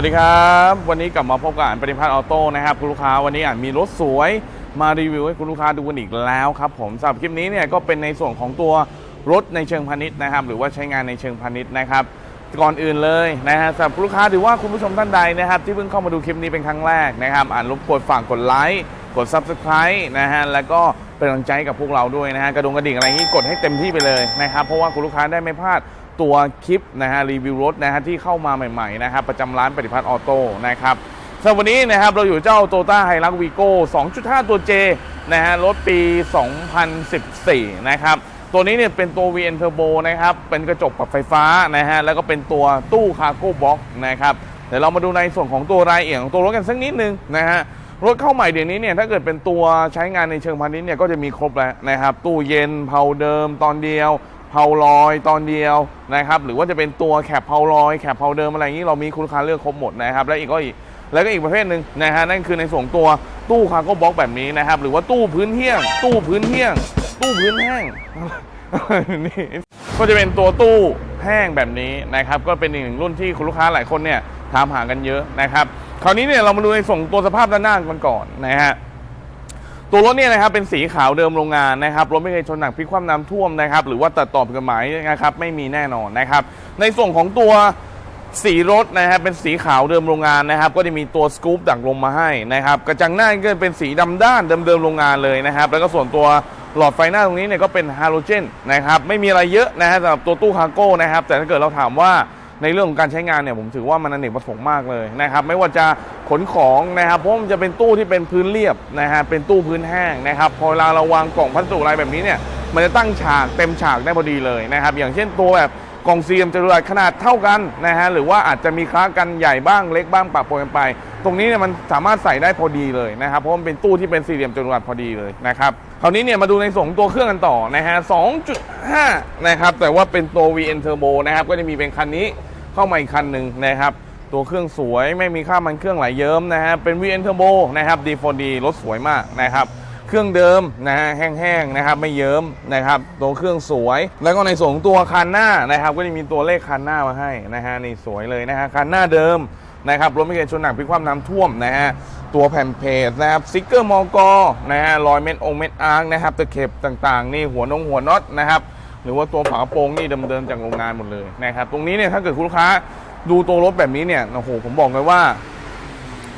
สวัสดีครับ วันนี้กลับมาพบกับอ่านปฏิพัฒน์ออโต้นะครับคุณลูกค้าวันนี้อ่านมีรถสวยมารีวิวให้คุณลูกค้าดูกันอีกแล้วครับผมสำหรับคลิปนี้เนี่ยก็เป็นในส่วนของตัวรถในเชิงพาณิชย์นะครับ หรือว่าใช้งานในเชิงพาณิชย์นะครับก่อนอื่นเลยนะฮะสำหรับคุณลูกค้าหรือว่าคุณผู้ชมท่านใดนะครับ ที่เพิ่งเข้ามาดูคลิปนี้เป็นครั้งแรกนะครับ อ่านรบกวนฝากกดไลค์กด Subscribe นะฮะแล้วก็เป็นกำลังใจกับพวกเราด้วยนะฮะกระดงกระดิ่งอะไรอย่างนี้กดให้เต็มที่ไปเลยนะครับเพราะว่าคุณลูกค้าได้ไม่พลาด ตัวคลิปนะฮะรีวิวรถนะฮะที่เข้ามาใหม่ๆนะครับประจำร้านปฏิพัฒน์ออโต้นะครับสำหรับวันนี้นะครับเราอยู่เจ้าโตต้าไฮรักวีโก้2.5 ตัว J นะฮะรถปี 2014 นะครับตัวนี้เนี่ยเป็นตัว VN Turbo นะครับ เป็นกระจกปรับไฟฟ้านะฮะ แล้วก็เป็นตัวตู้คาร์โก้บ็อกนะครับ เดี๋ยวเรามาดูในส่วนของตัวรายละเอียดของตัวรถกันสักนิดนึงนะฮะ รถเข้าใหม่เดี๋ยวนี้เนี่ย ถ้าเกิดเป็นตัวใช้งานในเชิงพาณิชย์เนี่ย ก็จะมีครบแล้วนะครับ ตู้เย็น เผาเดิมตอนเดียว เผาลอยตอนเดียวนะครับ หรือว่าจะเป็นตัวแคปเผาลอยแคปเผาเดิมอะไรอย่างนี้เรามีคุณลูกค้าเลือกครบหมดนะครับ และอีกก็อีกแล้วก็อีกประเภทหนึ่งนะฮะนั่นคือในส่วนตัวตู้คาร์โก้บ็อกแบบนี้นะครับ หรือว่าตู้พื้นเที่ยง ตู้พื้นเที่ยง ตู้พื้นแห้งนี่ก็จะเป็นตัวตู้แห้งแบบนี้นะครับ ก็เป็นอีกหนึ่งรุ่นที่คุณลูกค้าหลายคนเนี่ยถามหากันเยอะนะครับ คราวนี้เนี่ยเรามาดูในส่งตัวสภาพด้านหน้ากันก่อนนะฮะ ตัวรถเนี่ยนะครับเป็นสีขาวเดิมโรงงานนะครับรถไม่เคยชนหนักพลิกคว่ำน้ำท่วมนะครับหรือว่าตัดต่อผิดกฎหมายนะครับไม่มีแน่นอนนะครับในส่วนของตัวสีรถนะครับเป็นสีขาวเดิมโรงงานนะครับ ก็จะมีตัวสกู๊ปดักลมมาให้นะครับกระจังหน้าก็เป็นสีดำด้านเดิมๆโรงงานเลยนะครับ แล้วก็ส่วนตัวหลอดไฟหน้าตรงนี้เนี่ยก็เป็นฮาโลเจนนะครับไม่มีอะไรเยอะนะฮะสำหรับตัวตู้คาร์โก้นะครับแต่ถ้าเกิดเราถามว่า ในเรื่องของการใช้งานเนี่ยผมถือว่ามันอเนกประสงค์มากเลยนะครับ ไม่ว่าจะขนของนะครับเพราะมันจะเป็นตู้ที่เป็นพื้นเรียบนะฮะเป็นตู้พื้นแห้งนะครับพอเวลาเราวางกล่องพัสดุอะไรแบบนี้เนี่ยมันจะตั้งฉากเต็มฉากได้พอดีเลยนะครับ อย่างเช่นตัวแบบกล่องซีมจรวดขนาดเท่ากันนะฮะหรือว่าอาจจะมีคล้ากันใหญ่บ้างเล็กบ้างปรับปนกันไป ตรงนี้เนี่ยมันสามารถใส่ได้พอดีเลยนะครับเพราะมันเป็นตู้ที่เป็นสี่เหลี่ยมจรวดพอดีเลยนะครับคราวนี้เนี่ยมาดูในส่วนของตัวเครื่องกันต่อนะฮะ2.5 นะครับแต่ว่าเป็นตัว VN Turbo นะครับก็จะมีเป็นคันนี้ เข้ามาอีกคันหนึ่งนะครับ ตัวเครื่องสวยไม่มีค่ามันเครื่องไหลเยิ้มนะฮะเป็น VN Turbo นะครับ D4D รถสวยมากนะครับเครื่องเดิมนะฮะแห้งๆนะครับไม่เยิ้มนะครับตัวเครื่องสวย แล้วก็ในส่วนของตัวคันหน้านะครับก็จะมีตัวเลขคันหน้ามาให้นะฮะนี่สวยเลยนะฮะคันหน้าเดิมนะครับรถไม่เคยชนหนักพิคว่ำน้ำท่วมนะฮะตัวแผ่นเพจนะครับสติกเกอร์มอกนะฮะรอยเม็ดองเม็ดอาร์นะครับตะเข็บต่างๆ นี่หัวนงหัวน็อตนะครับ หรือว่าตัวฝากระโปรงนี่เดิมๆจากโรงงานหมดเลยนะครับตรงนี้เนี่ยถ้าเกิดคุณลูกค้าดูตัวรถแบบนี้เนี่ยโอ้โหผมบอกเลยว่า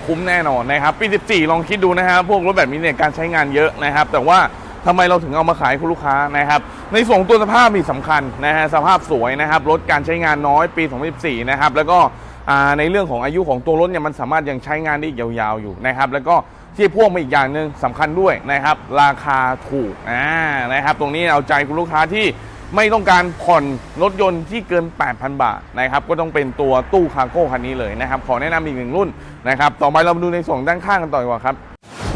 คุ้มแน่นอนนะครับปี 14 ลองคิดดูนะครับพวกรถแบบนี้เนี่ยการใช้งานเยอะนะครับ แต่ว่าทำไมเราถึงเอามาขายคุณลูกค้านะครับ ในส่วนของตัวสภาพมีสำคัญนะฮะสภาพสวยนะครับรถการใช้งานน้อยปี 2014 นะครับแล้วก็ในเรื่องของอายุของตัวรถเนี่ยมันสามารถยังใช้งานได้ยาวๆอยู่นะครับ แล้วก็ที่พ่วงมาอีกอย่างหนึ่งสำคัญด้วยนะครับ ราคาถูกอ่านะครับ ตรงนี้เอาใจคุณลูกค้าที่ ไม่ต้องการผ่อนรถยนต์ที่เกิน 8,000 บาทนะครับก็ต้องเป็นตัวตู้คาร์โก้คันนี้เลยนะครับขอแนะนำอีกหนึ่งรุ่นนะครับต่อไปเรามาดูในส่วนด้านข้างกันต่อดีกว่าครับ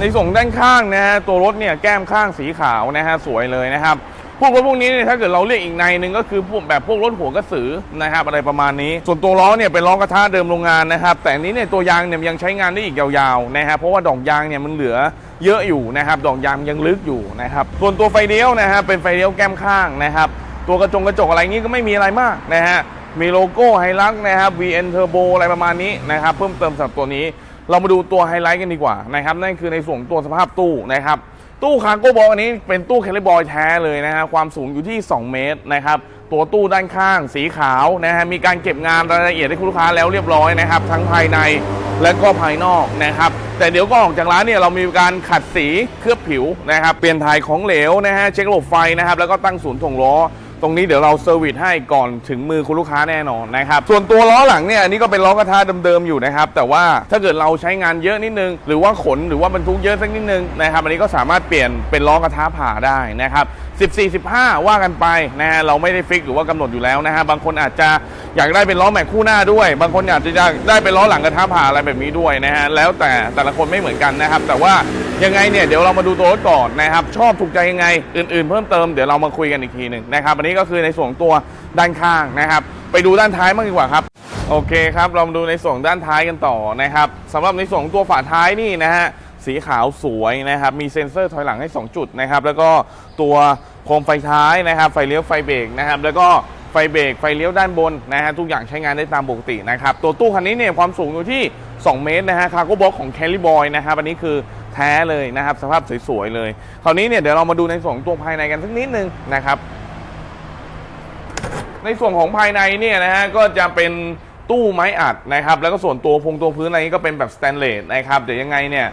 ในส่วนด้านข้างนะฮะตัวรถเนี่ยแก้มข้างสีขาวนะฮะสวยเลยนะครับพวกรถพวกนี้เนี่ยถ้าเกิดเราเรียกอีกในหนึ่งก็คือพวกแบบพวกรถหัวกระสือนะครับอะไรประมาณนี้ ส่วนตัวล้อเนี่ยเป็นล้อกระทะเดิมโรงงานนะครับ แต่นนี้เนี่ยตัวยางเนี่ยยังใช้งานได้อีกยาวๆนะครับเพราะว่าดอกยางเนี่ยมันเหลือเยอะอยู่นะครับดอกยางยังลึกอยู่นะครับส่วนตัวไฟเลี้ยวนะฮะเป็นไฟเลี้ยวแก้มข้างนะครับ ตัวกระจงกระจกอะไรงี้ก็ไม่มีอะไรมากนะฮะ มีโลโก้ไฮลักนะครับ VN Turbo อะไรประมาณนี้นะครับ เพิ่มเติมสำหรับตัวนี้ เรามาดูตัวไฮไลท์กันดีกว่านะครับ นั่นคือในส่วนตัวสภาพตู้นะครับ ตู้คาร์โก้บอลอันนี้เป็นตู้แคลิบอยแท้เลยนะฮะ ความสูงอยู่ที่ 2 เมตรนะครับ ตัวตู้ด้านข้างสีขาวนะฮะ มีการเก็บงานรายละเอียดให้คุณลูกค้าแล้วเรียบร้อยนะครับ ทั้งภายในและก็ภายนอกนะครับ แต่เดี๋ยวก็ออกจากร้านเนี่ยเรามีการขัดสีเคลือบผิวนะครับ เปลี่ยนถ่ายของเหลวนะฮะ เช็คระบบไฟนะครับ แล้วก็ตั้งศูนย์ถ่วงล้อ ตรงนี้เดี๋ยวเราเซอร์วิสให้ก่อนถึงมือคุณลูกค้าแน่นอนนะครับ ส่วนตัวล้อหลังเนี่ยอันนี้ก็เป็นล้อกระทะเดิมๆอยู่นะครับ แต่ว่าถ้าเกิดเราใช้งานเยอะนิดนึง หรือว่าขนหรือว่าบรรทุกเยอะสักนิดนึงนะครับ อันนี้ก็สามารถเปลี่ยนเป็นล้อกระทะผ่าได้นะครับ14 15 ว่ากันไปนะฮะเราไม่ได้ฟิกหรือว่ากำหนดอยู่แล้วนะฮะบางคนอาจจะอยากได้เป็นล้อแม็กคู่หน้าด้วย บางคนอยากจะได้เป็นล้อหลังกระทะผ่าอะไรแบบนี้ด้วยนะฮะแล้วแต่แต่ละคนไม่เหมือนกันนะครับ แต่ว่า ยังไงเนี่ยเดี๋ยวเรามาดูตัวรถก่อนนะครับ ชอบถูกใจยังไง อื่นๆ เพิ่มเติมเดี๋ยวเรามาคุยกันอีกทีหนึ่งนะครับอันนี้ก็คือในส่วนตัวด้านข้างนะครับ ไปดูด้านท้ายมากดีกว่าครับ โอเคครับเรามาดูในส่วนด้านท้ายกันต่อนะครับสำหรับในส่วนตัวฝาท้ายนี่นะฮะสีขาวสวยนะครับ มีเซ็นเซอร์ถอยหลังให้ 2 จุดนะครับ แล้วก็ตัวโคมไฟท้ายนะครับ ไฟเลี้ยวไฟเบรกนะครับ แล้วก็ไฟเบรกไฟเลี้ยวด้านบนนะฮะ ทุกอย่างใช้งานได้ตามปกตินะครับ ตัวตู้คันนี้เนี่ยความสูงอยู่ที่ 2 เมตรนะฮะ คาร์โก้บ็อกของแคล r บอยนะครับ อันนี้คือ แท้เลยนะครับ สภาพสวยๆเลย คราวนี้เนี่ยเดี๋ยวเรามาดูในส่วนของตัวภายในกันสักนิดนึงนะครับ ในส่วนของภายในเนี่ยนะฮะก็จะเป็นตู้ไม้อัดนะครับ แล้วก็ส่วนตัวพงตัวพื้นอะไรนี้ก็เป็นแบบสแตนเลสนะครับเดี๋ยวยังไงเนี่ย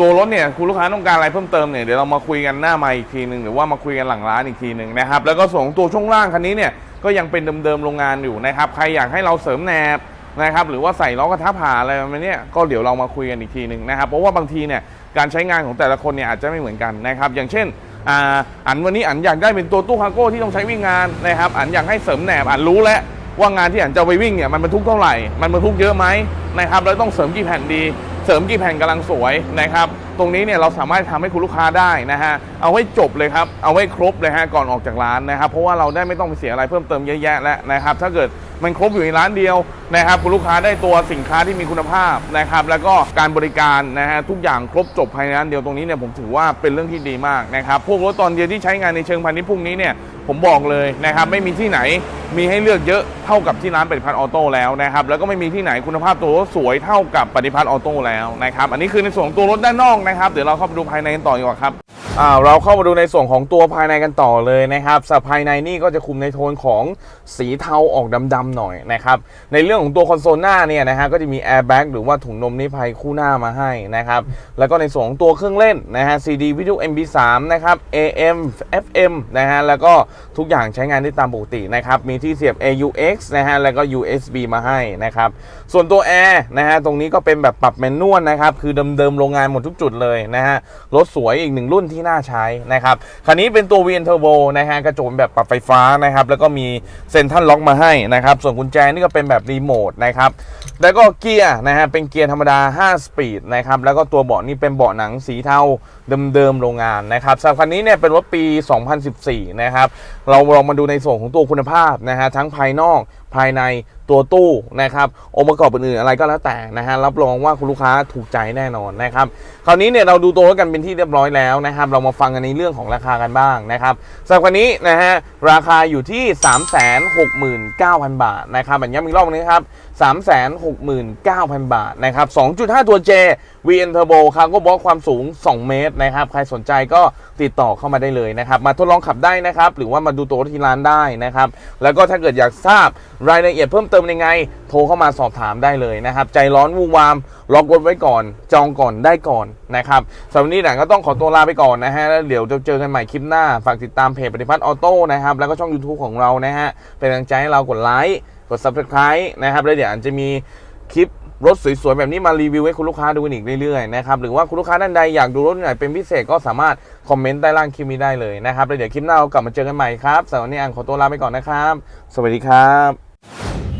ตัวรถเนี่ยคุณลูกค้าต้องการอะไรเพิ่มเติมเนี่ยเดี๋ยวเรามาคุยกันหน้าไมค์อีกทีหนึ่งหรือว่ามาคุยกันหลังร้านอีกทีหนึ่งนะครับแล้วก็ส่วนของตัวช่วงล่างคันนี้เนี่ยก็ยังเป็นเดิมๆโรงงานอยู่นะครับใครอยากให้เราเสริมแหนบนะครับหรือว่าใส่ล้อกระทะผ่าอะไรแบบนี้ก็เดี๋ยวเรามาคุยกันอีกทีหนึ่งนะครับเพราะว่าบางทีเนี่ย การใช้งานของแต่ละคนเนี่ยอาจจะไม่เหมือนกันนะครับ อย่างเช่นอ่าอันวันนี้อันอยากได้เป็นตัวตู้คาโก้ที่ต้องใช้วิ่งงานนะครับ อันอยากให้เสริมแหนบอันรู้แล้วว่างานที่อันจะไปวิ่งเนี่ยมันบรรทุกเท่าไหร่ มันบรรทุกเยอะไหมนะครับแล้วต้องเสริมกี่แผ่นดี เสริมกี่แผ่นกำลังสวยนะครับ ตรงนี้เนี่ยเราสามารถทำให้คุณลูกค้าได้นะฮะ เอาไว้จบเลยครับ เอาไว้ครบเลยฮะก่อนออกจากร้านนะครับ เพราะว่าเราได้ไม่ต้องไปเสียอะไรเพิ่มเติมเยอะแยะแล้วนะครับ ถ้าเกิด มันครบอยู่ในร้านเดียวนะครับคุณลูกค้าได้ตัวสินค้าที่มีคุณภาพนะครับแล้วก็การบริการนะฮะทุกอย่างครบจบภายในร้านเดียวตรงนี้เนี่ยผมถือว่าเป็นเรื่องที่ดีมากนะครับพวกรถตอนเดียวที่ใช้งานในเชิงพาณิชย์พวกนี้เนี่ยผมบอกเลยนะครับไม่มีที่ไหนมีให้เลือกเยอะเท่ากับที่ร้านปฏิพัฒน์ออโต้แล้วนะครับแล้วก็ไม่มีที่ไหนคุณภาพตัวรถสวยเท่ากับปฏิพัฒน์ออโต้แล้วนะครับอันนี้คือในส่วนของตัวรถด้านนอกนะครับเดี๋ยวเราเข้าไปดูภายในกันต่อดีกว่าครับ อ่าเราเข้ามาดูในส่วนของตัวภายในกันต่อเลยนะครับสับภายในนี่ก็จะคุมในโทนของสีเทาออกดำๆหน่อยนะครับในเรื่องของตัวคอนโซลหน้าเนี่ยนะฮะก็จะมีแอร์แบ็กหรือว่าถุงนมนิรภัยคู่หน้ามาให้นะครับแล้วก็ในส่วนของตัวเครื่องเล่นนะฮะ CD วิทยุ MP3 นะครับ AM FM นะฮะแล้วก็ทุกอย่างใช้งานได้ตามปกตินะครับมีที่เสียบ AUX นะฮะแล้วก็ USB มาให้นะครับส่วนตัวแอร์นะฮะตรงนี้ก็เป็นแบบปรับแมนนวลนะครับคือเดิมๆโรงงานหมดทุกจุดเลยนะฮะรถสวยอีกหนึ่งรุ่นที่น่าใช้นะครับคันนี้เป็นตัว VN Turbo นะฮะกระโจนแบบปรับไฟฟ้านะครับแล้วก็มีเซ็นทรัลล็อกมาให้นะครับส่วนกุญแจนี่ก็เป็นแบบรีโมทนะครับแล้วก็เกียร์นะฮะเป็นเกียร์ธรรมดา 5 สปีดนะครับแล้วก็ตัวเบาะนี่เป็นเบาะหนังสีเทาเดิมๆโรงงานนะครับสำหรับคันนี้เนี่ยเป็นรถปี 2014 นะครับเราลองมาดูในส่วนของตัวคุณภาพนะฮะทั้งภายนอกภายในตัวตู้นะครับองค์ประกอบอื่นๆอะไรก็แล้วแต่นะฮะรับรองว่าคุณลูกค้าถูกใจแน่นอนนะครับคราวนี้เนี่ยเราดูตัวรถกันเป็นที่เรียบร้อยแล้วนะครับเรามาฟังกันในเรื่องของราคากันบ้างนะครับสำหรับคันนี้นะฮะราคาอยู่ที่ 369,000 บาทนะครับแบบย้ำอีกรอบนึงครับ 369,000 บาทนะครับ 2.5 ตัว J VN Turbo ครับก็บอกความสูง 2 เมตรนะครับ ใครสนใจก็ติดต่อเข้ามาได้เลยนะครับ มาทดลองขับได้นะครับ หรือว่ามาดูตัวรถที่ร้านได้นะครับ แล้วก็ถ้าเกิดอยากทราบรายละเอียดเพิ่มเติมยังไง โทรเข้ามาสอบถามได้เลยนะครับ ใจร้อนวูวามล็อกรถไว้ก่อน จองก่อนได้ก่อนนะครับสำหรับวันนี้หนังก็ต้องขอตัวลาไปก่อนนะฮะแล้วเดี๋ยวจะเจอกันใหม่คลิปหน้าฝากติดตามเพจปฏิพัฒน์ออโต้นะครับแล้วก็ช่อง YouTube ของเรานะฮะเป็นกำลังใจให้เรากดไลค์ กด Subscribe นะครับแล้วเดี๋ยวอาจจะมีคลิปรถสวยๆแบบนี้มารีวิวให้คุณลูกค้าดูกันอีกเรื่อยๆนะครับหรือว่าคุณลูกค้าท่านใดอยากดูรถไหนเป็นพิเศษก็สามารถคอมเมนต์ใต้ล่างคลิปนี้ได้เลยนะครับแล้วเดี๋ยวคลิปหน้าเรากลับมาเจอกันใหม่ครับสำหรับวันนี้อันขอตัวลาไปก่อนนะครับ สวัสดีครับ